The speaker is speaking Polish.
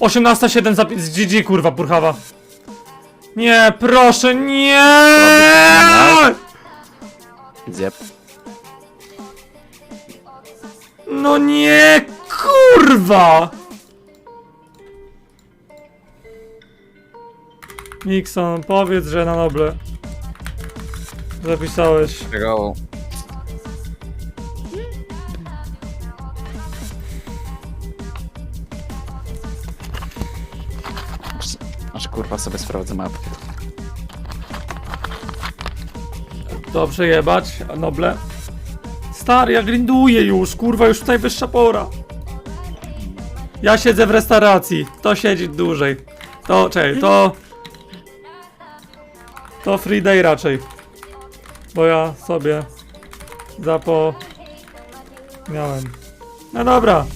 18-7 za, z GG, kurwa, purchawa. Nie, proszę, nie! Zjeb. No nie, kurwa! Nixon, powiedz, że na noble. Zapisałeś. Czego? Aż, kurwa sobie sprawdzę mapkę. Dobrze jebać, noble. Stary, ja grinduję już, kurwa, już tutaj wyższa pora. Ja siedzę w restauracji, to siedzi dłużej. To, czekaj, to... To free day raczej. Bo ja sobie zapo... Miałem. No dobra,